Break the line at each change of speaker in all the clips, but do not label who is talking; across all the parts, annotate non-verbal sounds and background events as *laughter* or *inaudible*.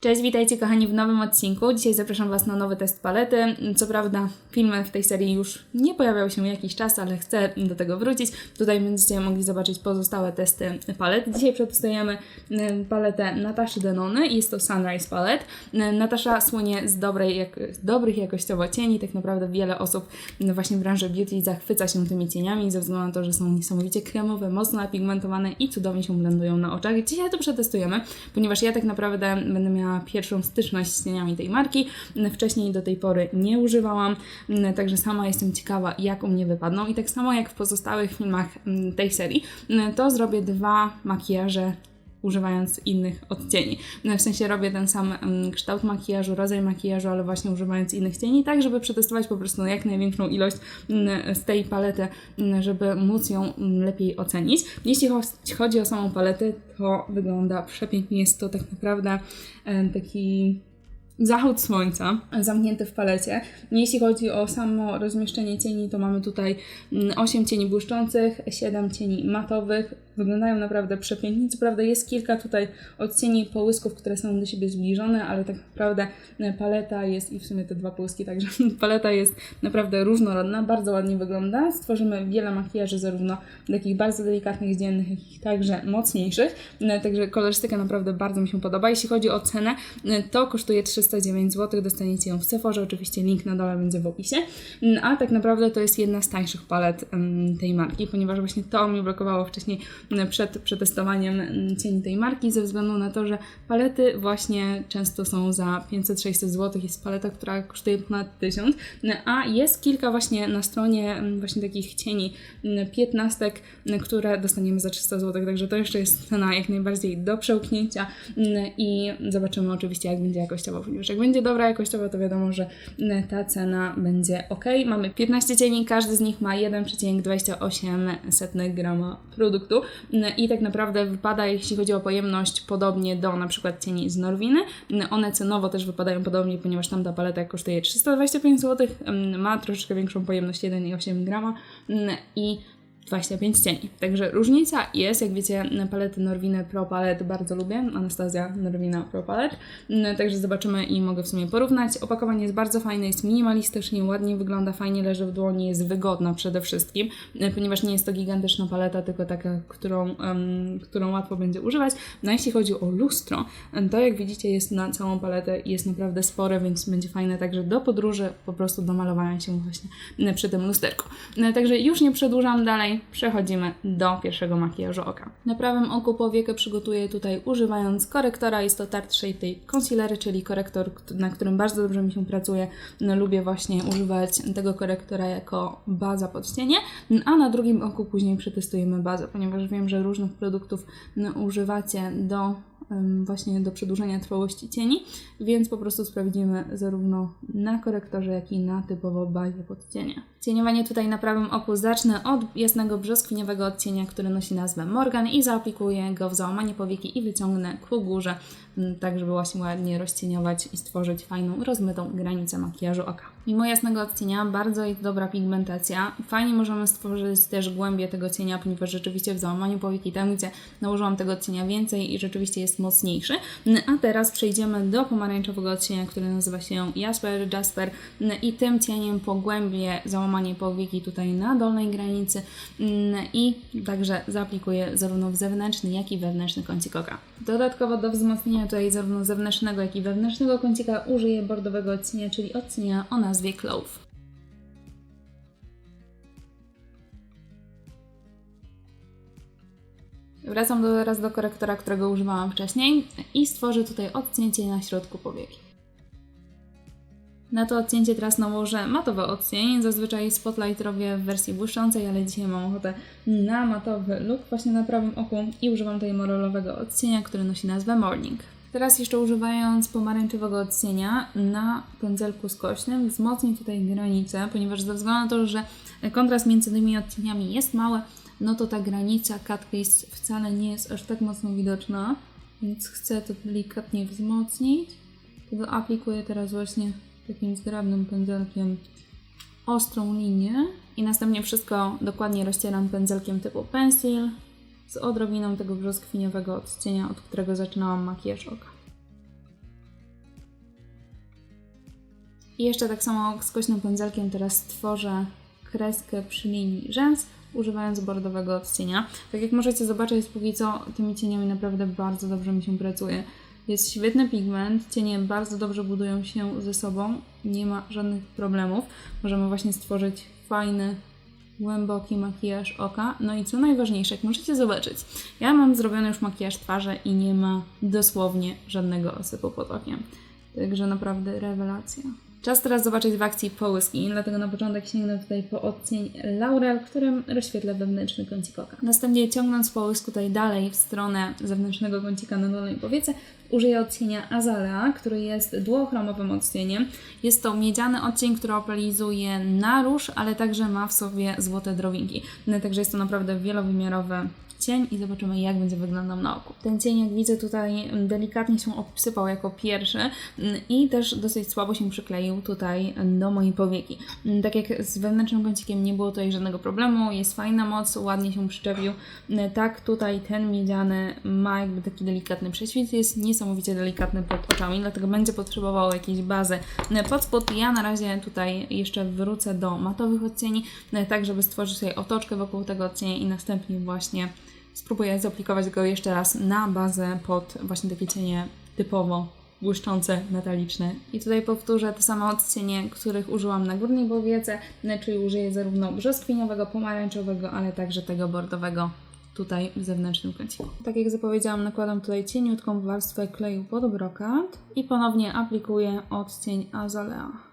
Cześć, witajcie kochani w nowym odcinku. Dzisiaj zapraszam Was na nowy test palety. Co prawda filmy w tej serii już nie pojawiały się jakiś czas, ale chcę do tego wrócić. Tutaj będziecie mogli zobaczyć pozostałe testy palet. Dzisiaj przetestujemy paletę Nataszy Denony jest to Sunrise Palette. Natasza słynie z, dobrej, z dobrych jakościowo cieni. Tak naprawdę wiele osób y, właśnie w branży beauty zachwyca się tymi cieniami ze względu na to, że są niesamowicie kremowe, mocno napigmentowane i cudownie się blendują na oczach. Dzisiaj to przetestujemy, ponieważ ja tak naprawdę będę miała pierwszą styczność z cieniami tej marki. Wcześniej do tej pory nie używałam, także sama jestem ciekawa, jak u mnie wypadną. I tak samo jak w pozostałych filmach mm, tej serii, to zrobię dwa makijaże używając innych odcieni. No, w sensie robię ten sam mm, kształt makijażu, rodzaj makijażu, ale właśnie używając innych cieni, tak żeby przetestować po prostu jak największą ilość mm, z tej palety, mm, żeby móc ją lepiej ocenić. Jeśli chodzi o samą paletę, to wygląda przepięknie. Jest to tak naprawdę taki zachód słońca zamknięty w palecie. Jeśli chodzi o samo rozmieszczenie cieni, to mamy tutaj 8 cieni błyszczących, 7 cieni matowych, Wyglądają naprawdę przepięknie. Co prawda jest kilka tutaj odcieni połysków, które są do siebie zbliżone, ale tak naprawdę e, paleta jest i w sumie te dwa połyski, także *laughs* paleta jest naprawdę różnorodna, bardzo ładnie wygląda. Stworzymy wiele makijaży, zarówno takich bardzo delikatnych, dziennych, jak i także mocniejszych. E, także kolorystyka naprawdę bardzo mi się podoba. Jeśli chodzi o cenę, e, to kosztuje 309 zł. Dostaniecie ją w Sephorze, oczywiście link na dole będzie w opisie. A tak naprawdę to jest jedna z tańszych palet tej marki, ponieważ właśnie to mi blokowało wcześniej przed przetestowaniem cieni tej marki, ze względu na to, że palety właśnie często są za 500-600 zł. Jest paleta, która kosztuje ponad 1000, a jest kilka właśnie na stronie właśnie takich cieni 15, które dostaniemy za 300 zł, także to jeszcze jest cena jak najbardziej do przełknięcia i zobaczymy oczywiście jak będzie jakościowo, ponieważ jak będzie dobra jakościowo, to wiadomo, że ta cena będzie ok. Mamy 15 cieni, każdy z nich ma 1,28 grama produktu, i tak naprawdę wypada, jeśli chodzi o pojemność, podobnie do na przykład cieni z Norwiny. One cenowo też wypadają podobnie, ponieważ tam ta paleta kosztuje 325 zł, ma troszeczkę większą pojemność 1,8 grama i 25 cieni. Także różnica jest, jak wiecie, palety Norwiny Pro Palette bardzo lubię, Anastazja Norwina Pro Palette, mm, także zobaczymy i mogę w sumie porównać. Opakowanie jest bardzo fajne, jest minimalistycznie, ładnie wygląda, fajnie leży w dłoni, jest wygodna przede wszystkim, mm, ponieważ nie jest to gigantyczna paleta, tylko taka, którą, um, którą łatwo będzie używać. No jeśli chodzi o lustro, to jak widzicie jest na całą paletę jest naprawdę spore, więc będzie fajne także do podróży, po prostu do malowania się właśnie przy tym lusterku. Także już nie przedłużam dalej, przechodzimy do pierwszego makijażu oka. Na prawym oku powiekę przygotuję tutaj używając korektora. Jest to Tarte Shade Concealer, czyli korektor, na którym bardzo dobrze mi się pracuje. No, lubię właśnie używać tego korektora jako baza pod cienie, a na drugim oku później przetestujemy bazę, ponieważ wiem, że różnych produktów używacie do właśnie do przedłużenia trwałości cieni, więc po prostu sprawdzimy zarówno na korektorze, jak i na typowo bazie podcienia. Cieniowanie tutaj na prawym oku zacznę od jasnego brzoskwiniowego odcienia, który nosi nazwę Morgan i zaaplikuję go w załamanie powieki i wyciągnę ku górze, tak żeby właśnie ładnie rozcieniować i stworzyć fajną, rozmytą granicę makijażu oka. Mimo jasnego odcienia bardzo jest dobra pigmentacja. Fajnie możemy stworzyć też głębię tego cienia, ponieważ rzeczywiście w załamaniu powieki, tam gdzie nałożyłam tego odcienia więcej i rzeczywiście jest mocniejszy. A teraz przejdziemy do pomarańczowego odcienia, który nazywa się Jasper Jasper i tym cieniem pogłębię załamanie powieki tutaj na dolnej granicy i także zaaplikuję zarówno w zewnętrzny, jak i wewnętrzny kącik oka. Dodatkowo do wzmocnienia tutaj zarówno zewnętrznego, jak i wewnętrznego kącika użyję bordowego odcienia, czyli odcienia o nazwie Clove. Wracam do, teraz do korektora, którego używałam wcześniej i stworzę tutaj odcięcie na środku powieki. Na to odcięcie teraz nałożę matowy odcień. Zazwyczaj spotlight robię w wersji błyszczącej, ale dzisiaj mam ochotę na matowy look właśnie na prawym oku i używam tej moralowego odcienia, który nosi nazwę Morning. Teraz jeszcze używając pomarańczowego odcienia na pędzelku skośnym wzmocnię tutaj granicę, ponieważ ze względu na to, że kontrast między tymi odcieniami jest mały, no to ta granica crease wcale nie jest aż tak mocno widoczna, więc chcę to delikatnie wzmocnić. Tego aplikuję teraz właśnie takim zgrabnym pędzelkiem ostrą linię i następnie wszystko dokładnie rozcieram pędzelkiem typu pencil z odrobiną tego brzoskwiniowego odcienia, od którego zaczynałam makijaż oka. I jeszcze tak samo skośnym pędzelkiem teraz stworzę kreskę przy linii rzęs, używając bordowego odcienia. Tak jak możecie zobaczyć, póki co tymi cieniami naprawdę bardzo dobrze mi się pracuje. Jest świetny pigment, cienie bardzo dobrze budują się ze sobą, nie ma żadnych problemów. Możemy właśnie stworzyć fajny, głęboki makijaż oka. No i co najważniejsze, jak możecie zobaczyć, ja mam zrobiony już makijaż twarzy i nie ma dosłownie żadnego osypu pod okiem. Także naprawdę rewelacja. Czas teraz zobaczyć w akcji połyski, dlatego na początek sięgnę tutaj po odcień Laurel, którym rozświetlę wewnętrzny kącik oka. Następnie ciągnąc połysk tutaj dalej w stronę zewnętrznego kącika na dolnej powiece, użyję odcienia Azalea, który jest duochromowym odcieniem. Jest to miedziany odcień, który opalizuje na róż, ale także ma w sobie złote drobinki. Także jest to naprawdę wielowymiarowy cień i zobaczymy, jak będzie wyglądał na oku. Ten cień, jak widzę, tutaj delikatnie się obsypał jako pierwszy mm, i też dosyć słabo się przykleił tutaj do mojej powieki. Mm, tak jak z wewnętrznym kącikiem nie było tutaj żadnego problemu, jest fajna moc, ładnie się przyczepił. Mm, tak tutaj ten miedziany ma jakby taki delikatny prześwit, jest niesamowicie delikatny pod oczami, dlatego będzie potrzebował jakiejś bazy pod spód. Ja na razie tutaj jeszcze wrócę do matowych odcieni, tak żeby stworzyć sobie otoczkę wokół tego odcienia i następnie właśnie spróbuję zaplikować go jeszcze raz na bazę pod właśnie takie cienie typowo błyszczące, metaliczne. I tutaj powtórzę te same odcienie, których użyłam na górnej powiece, czyli użyję zarówno brzoskwiniowego, pomarańczowego, ale także tego bordowego tutaj w zewnętrznym kąciku. Tak jak zapowiedziałam, nakładam tutaj cieniutką warstwę kleju pod brokat i ponownie aplikuję odcień Azalea.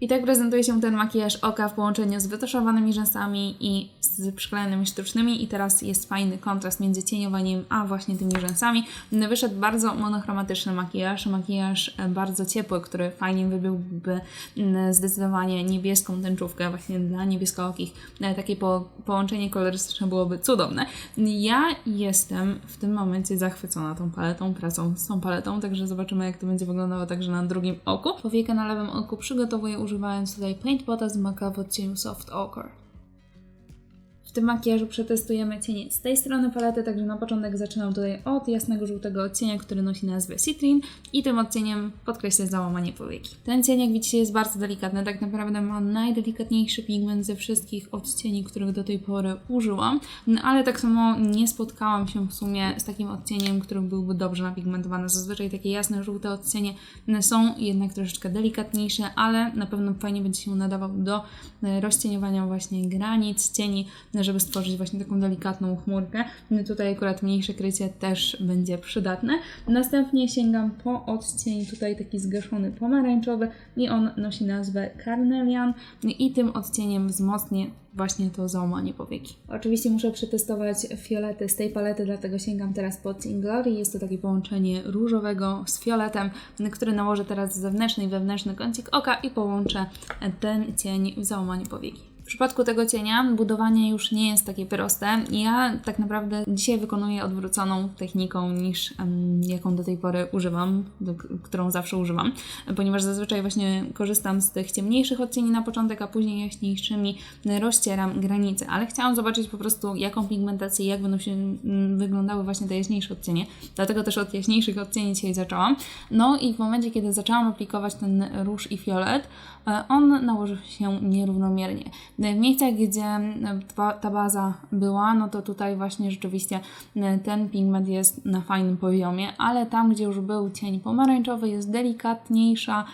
I tak prezentuje się ten makijaż oka w połączeniu z wytuszowanymi rzęsami i z przyklejonymi sztucznymi i teraz jest fajny kontrast między cieniowaniem a właśnie tymi rzęsami. Wyszedł bardzo monochromatyczny makijaż, makijaż e, bardzo ciepły, który fajnie wybyłby zdecydowanie niebieską tęczówkę właśnie dla niebieskookich. E, takie po, połączenie kolorystyczne byłoby cudowne. Ja jestem w tym momencie zachwycona tą paletą, pracą z tą paletą, także zobaczymy jak to będzie wyglądało także na drugim oku. Powiekę na lewym oku przygotowuję używając tutaj Paint Pota z Maca w odcieniu Soft Ochre. Tym makijażu przetestujemy cienie z tej strony palety, także na początek zaczynam tutaj od jasnego żółtego odcienia, który nosi nazwę Citrin i tym odcieniem podkreślę załamanie powieki. Ten cień, jak widzicie, jest bardzo delikatny, tak naprawdę ma najdelikatniejszy pigment ze wszystkich odcieni, których do tej pory użyłam, no, ale tak samo nie spotkałam się w sumie z takim odcieniem, który byłby dobrze napigmentowany. Zazwyczaj takie jasne żółte odcienie są jednak troszeczkę delikatniejsze, ale na pewno fajnie będzie się nadawał do e, rozcieniowania właśnie granic, cieni, żeby stworzyć właśnie taką delikatną chmurkę. Tutaj akurat mniejsze krycie też będzie przydatne. Następnie sięgam po odcień tutaj taki zgaszony pomarańczowy i on nosi nazwę Carnelian i tym odcieniem wzmocnię właśnie to załamanie powieki. Oczywiście muszę przetestować fiolety z tej palety, dlatego sięgam teraz po Cień Glory. Jest to takie połączenie różowego z fioletem, który nałożę teraz zewnętrzny i wewnętrzny kącik oka i połączę ten cień w załamanie powieki. W przypadku tego cienia budowanie już nie jest takie proste. Ja tak naprawdę dzisiaj wykonuję odwróconą techniką niż um, jaką do tej pory używam, do, którą zawsze używam, ponieważ zazwyczaj właśnie korzystam z tych ciemniejszych odcieni na początek, a później jaśniejszymi rozcieram granice. Ale chciałam zobaczyć po prostu jaką pigmentację, jak będą się mm, wyglądały właśnie te jaśniejsze odcienie. Dlatego też od jaśniejszych odcieni dzisiaj zaczęłam. No i w momencie, kiedy zaczęłam aplikować ten róż i fiolet, on nałożył się nierównomiernie. W miejscach, gdzie e, ta baza była, no to tutaj właśnie rzeczywiście e, ten pigment jest na fajnym poziomie, ale tam, gdzie już był cień pomarańczowy, jest delikatniejsza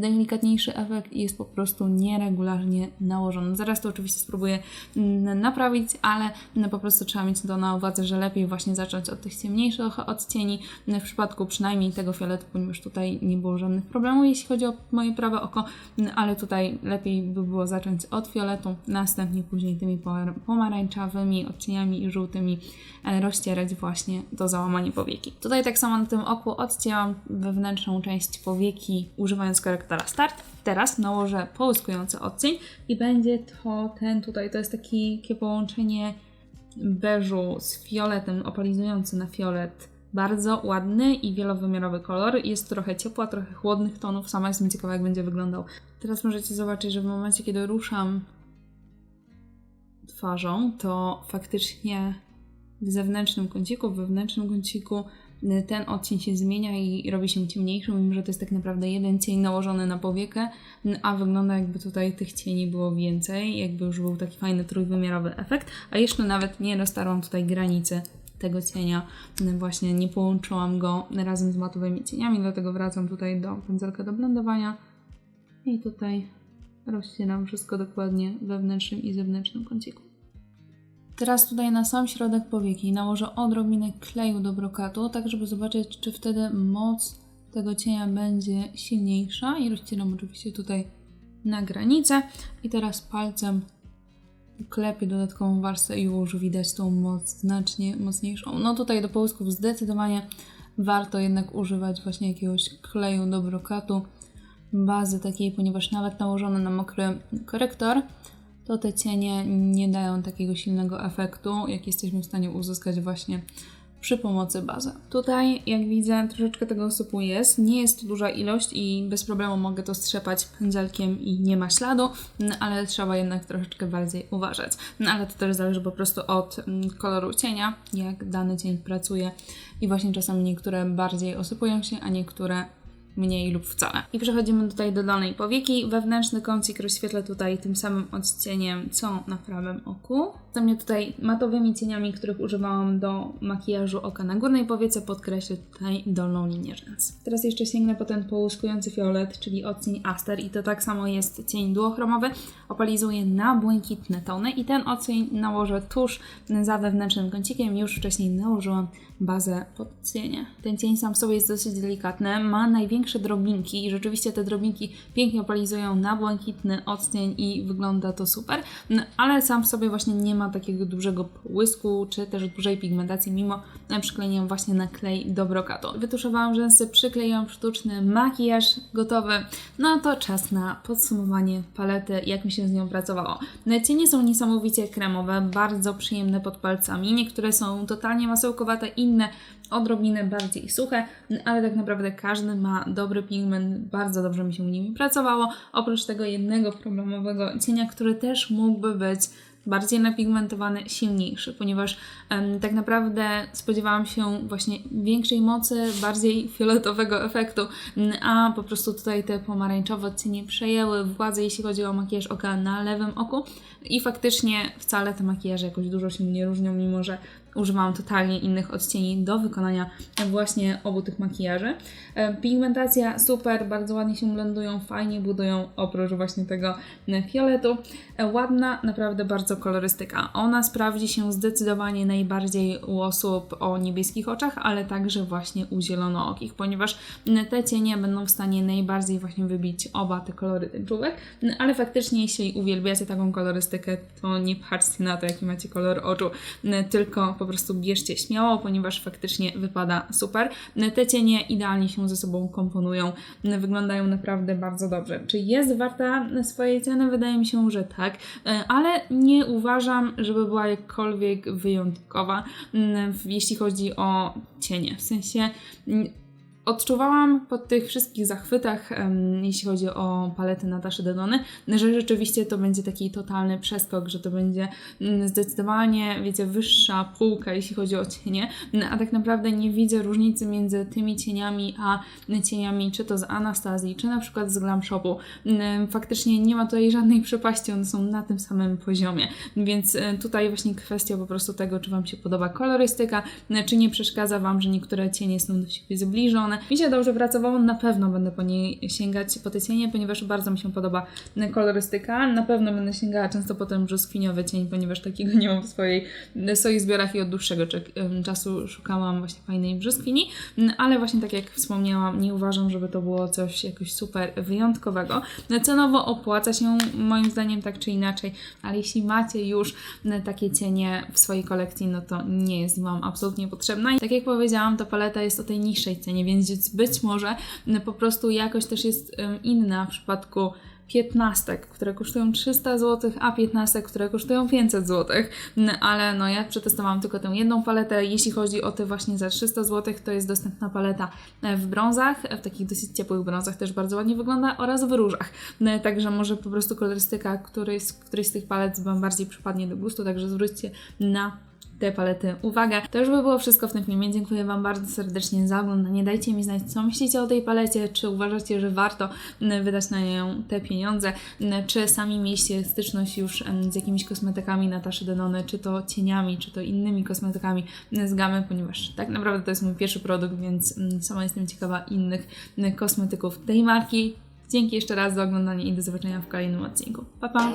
delikatniejszy efekt i jest po prostu nieregularnie nałożony. Zaraz to oczywiście spróbuję mm, naprawić, ale no po prostu trzeba mieć to na uwadze, że lepiej właśnie zacząć od tych ciemniejszych odcieni, w przypadku przynajmniej tego fioletu, ponieważ tutaj nie było żadnych problemów, jeśli chodzi o moje prawe oko, mm, ale tutaj lepiej by było zacząć od fioletu, następnie później tymi pomarańczowymi odcieniami i żółtymi e, rozcierać właśnie to załamanie powieki. Tutaj tak samo na tym oku odcięłam wewnętrzną część powieki używając z korektora Start. Teraz nałożę połyskujący odcień i będzie to ten tutaj, to jest takie połączenie beżu z fioletem opalizujący na fiolet. Bardzo ładny i wielowymiarowy kolor. Jest trochę ciepła, trochę chłodnych tonów. Sama jestem ciekawa, jak będzie wyglądał. Teraz możecie zobaczyć, że w momencie, kiedy ruszam twarzą, to faktycznie w zewnętrznym kąciku, w wewnętrznym kąciku ten odcień się zmienia i robi się ciemniejszy, mimo że to jest tak naprawdę jeden cień nałożony na powiekę, a wygląda jakby tutaj tych cieni było więcej, jakby już był taki fajny trójwymiarowy efekt, a jeszcze nawet nie roztarłam tutaj granicy tego cienia, właśnie nie połączyłam go razem z matowymi cieniami, dlatego wracam tutaj do pędzelka do blendowania i tutaj rozcieram wszystko dokładnie wewnętrznym i zewnętrznym kąciku. Teraz tutaj na sam środek powieki nałożę odrobinę kleju do brokatu, tak żeby zobaczyć, czy wtedy moc tego cienia będzie silniejsza i rozcieram oczywiście tutaj na granicę i teraz palcem klepię dodatkową warstwę i już widać tą moc znacznie mocniejszą. No tutaj do połysków zdecydowanie warto jednak używać właśnie jakiegoś kleju do brokatu, bazy takiej, ponieważ nawet nałożony na mokry korektor to te cienie nie dają takiego silnego efektu, jak jesteśmy w stanie uzyskać właśnie przy pomocy bazy. Tutaj, jak widzę, troszeczkę tego sypu jest. Nie jest to duża ilość i bez problemu mogę to strzepać pędzelkiem i nie ma śladu, no, ale trzeba jednak troszeczkę bardziej uważać. No, ale to też zależy po prostu od mm, koloru cienia, jak dany cień pracuje i właśnie czasami niektóre bardziej osypują się, a niektóre mniej lub wcale. I przechodzimy tutaj do dolnej powieki. Wewnętrzny kącik rozświetlę tutaj tym samym odcieniem, co na prawym oku. Następnie tutaj matowymi cieniami, których używałam do makijażu oka na górnej powiece, podkreślę tutaj dolną linię rzęs. Teraz jeszcze sięgnę po ten połyskujący fiolet, czyli odcień Aster i to tak samo jest cień duochromowy. Opalizuję na błękitne tony i ten odcień nałożę tuż za wewnętrznym kącikiem. Już wcześniej nałożyłam bazę pod cienie. Ten cień sam w sobie jest dosyć delikatny, ma największe drobinki i rzeczywiście te drobinki pięknie opalizują na błękitny odcień i wygląda to super, no, ale sam w sobie właśnie nie ma takiego dużego błysku czy też dużej pigmentacji, mimo przyklejenia właśnie na klej do brokatu. Wytuszowałam rzęsy, przykleiłam sztuczny makijaż gotowy, no to czas na podsumowanie palety, jak mi się z nią pracowało. Cienie są niesamowicie kremowe, bardzo przyjemne pod palcami, niektóre są totalnie masełkowate, inne odrobinę bardziej suche, ale tak naprawdę każdy ma dobry pigment, bardzo dobrze mi się nimi pracowało, oprócz tego jednego problemowego cienia, który też mógłby być bardziej napigmentowany, silniejszy, ponieważ um, tak naprawdę spodziewałam się właśnie większej mocy, bardziej *laughs* fioletowego efektu, a po prostu tutaj te pomarańczowe odcienie przejęły władzę, jeśli chodzi o makijaż oka na lewym oku i faktycznie wcale te makijaże jakoś dużo się nie różnią, mimo że używałam totalnie innych odcieni do wykonania właśnie obu tych makijaży. E, pigmentacja super, bardzo ładnie się blendują, fajnie budują oprócz właśnie tego fioletu. E, ładna, naprawdę bardzo kolorystyka. Ona sprawdzi się zdecydowanie najbardziej u osób o niebieskich oczach, ale także właśnie u zielonookich, ponieważ te cienie będą w stanie najbardziej właśnie wybić oba te kolory tęczówek, ale faktycznie jeśli uwielbiacie taką kolorystykę, to nie patrzcie na to, jaki macie kolor oczu, tylko po prostu bierzcie śmiało, ponieważ faktycznie wypada super. Te cienie idealnie się ze sobą komponują, wyglądają naprawdę bardzo dobrze. Czy jest warta swojej ceny? Wydaje mi się, że tak, ale nie uważam, żeby była jakkolwiek wyjątkowa, jeśli chodzi o cienie. W sensie odczuwałam po tych wszystkich zachwytach, jeśli chodzi o paletę Nataszy Denony, że rzeczywiście to będzie taki totalny przeskok, że to będzie um, zdecydowanie, wiecie, wyższa półka, jeśli chodzi o cienie, a tak naprawdę nie widzę różnicy między tymi cieniami, a cieniami czy to z Anastazji, czy na przykład z Glam Shopu. Um, faktycznie nie ma tutaj żadnej przepaści, one są na tym samym poziomie, więc um, tutaj właśnie kwestia po prostu tego, czy Wam się podoba kolorystyka, czy nie przeszkadza Wam, że niektóre cienie są do siebie zbliżone, mi się dobrze pracowało, na pewno będę po niej sięgać po te cienie, ponieważ bardzo mi się podoba kolorystyka. Na pewno będę sięgała często po ten brzoskwiniowy cień, ponieważ takiego nie mam w swojej, w swoich zbiorach i od dłuższego czasu szukałam właśnie fajnej brzoskwini, ale właśnie tak jak wspomniałam, nie uważam, żeby to było coś jakoś super wyjątkowego. Cenowo opłaca się moim zdaniem tak czy inaczej, ale jeśli macie już takie cienie w swojej kolekcji, no to nie jest Wam absolutnie potrzebna. I tak jak powiedziałam, ta paleta jest o tej niższej cenie, więc więc być może po prostu jakość też jest inna w przypadku 15, które kosztują 300 zł, a 15, które kosztują 500 zł. Ale no ja przetestowałam tylko tę jedną paletę. Jeśli chodzi o te właśnie za 300 zł, to jest dostępna paleta e, w brązach, w takich dosyć ciepłych brązach też bardzo ładnie wygląda oraz w różach. E, także może po prostu kolorystyka któryś, któryś z tych palet Wam bardziej przypadnie do gustu, także zwróćcie na te palety uwagę. To już by było wszystko w tym filmie. Dziękuję Wam bardzo serdecznie za oglądanie. Dajcie mi znać, co myślicie o tej palecie, czy uważacie, że warto m, wydać na nią te pieniądze, m, czy sami mieliście styczność już em, z jakimiś kosmetykami Nataszy Denony, czy to cieniami, czy to innymi kosmetykami z gamy, ponieważ tak naprawdę to jest mój pierwszy produkt, więc sama jestem ciekawa innych kosmetyków tej marki. Dzięki jeszcze raz za oglądanie i do zobaczenia w kolejnym odcinku. Pa, pa!